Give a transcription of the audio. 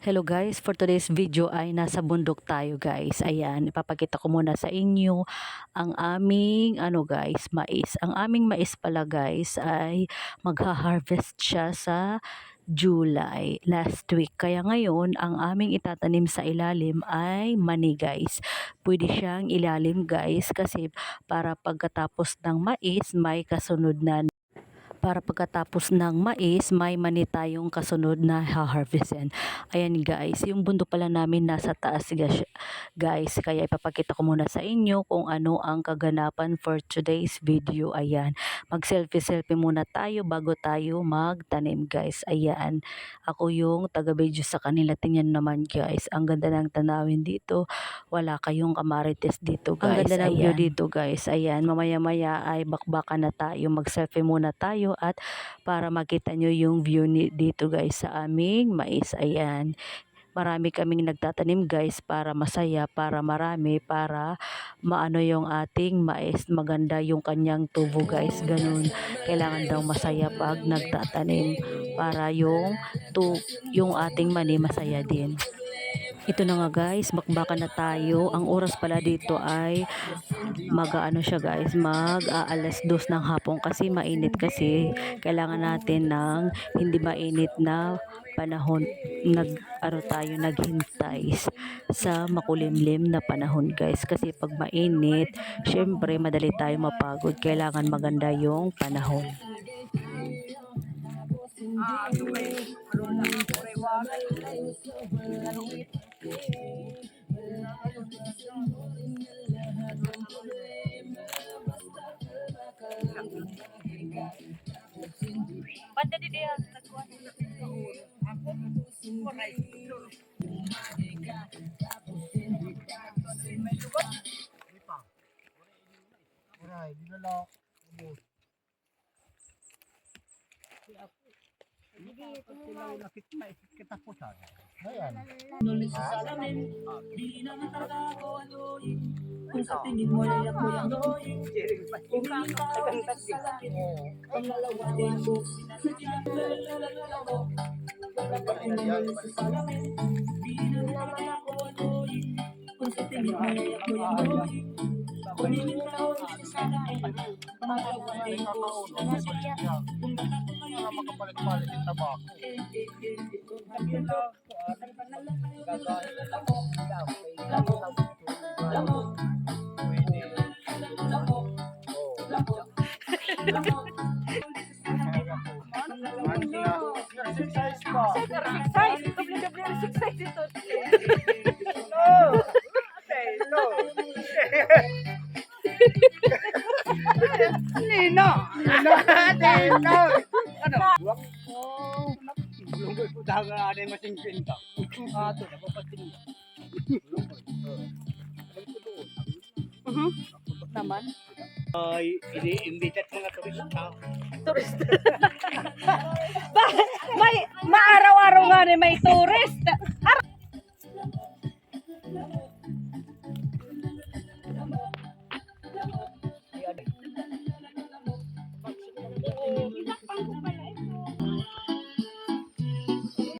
Hello guys, for today's video ay nasa bundok tayo guys. Ayan, ipapakita ko muna sa inyo ang aming ano guys, mais. Ang aming mais pala guys ay magha-harvest siya sa July last week. Kaya ngayon, ang aming itatanim sa ilalim ay mani guys. Pwede siyang ilalim guys kasi para pagkatapos ng mais may kasunod na para pagkatapos ng mais, may mani tayong kasunod na ha-harvestin. Ayan guys, yung bundok pala namin nasa taas guys, guys. Kaya ipapakita ko muna sa inyo kung ano ang kaganapan for today's video. Ayan, mag-selfie-selfie muna tayo bago tayo magtanim guys. Ayan, ako yung taga-video sa kanila. Tingnan naman guys, ang ganda ng tanawin dito. Wala kayong kamarites dito guys. Ang ganda ng view dito guys. Ayan, mamaya-maya ay bakbakan na tayo. Mag-selfie muna tayo at para makita nyo yung view dito guys sa aming mais. Ayan. Marami kaming nagtatanim guys para masaya, para marami, para maano yung ating mais. Maganda yung kanyang tubo guys. Ganun. Kailangan daw masaya pag nagtatanim para yung, tu, yung ating mani masaya din. Ito na nga guys, bakbakan na tayo. Ang oras pala dito ay mag-ano siya guys, mag ah, alas dos ng hapon kasi mainit kasi. Kailangan natin ng hindi mainit na panahon. Nag ano tayo naghintay sa makulimlim na panahon guys. Kasi pag mainit syempre madali tayo mapagod. Kailangan maganda yung panahon Banda di dia nagkuha. Aray, dinala. Ubus. Sila yung nakikita, kitapusan. Ayan. Nulis sa salamin, di naman talaga ako anuhin. Kung sa tingin mo yayak mo yung dohin. Kung ikaw sa langit, pangalawa din ko sinasadya. Lalalala mo, pagkapain mo nulis sa salamin, di naman talaga ako anuhin. Kung sa tingin mo yayak mo yung dohin. Kung ikaw sa salamin, pangalawa din ko sinasadya. Kung ikaw Mga makapalit-palit yung tabako. Exercise. Exercise, WW exercise ito. No. No. Nino. Nino. Nino. Ano? Oh, Lunggoy po daga ada masing pinta. Ato na papating. Naman. Ay, ini-invite mga turista. May maaraw-araw nga ni may tourist. Ar-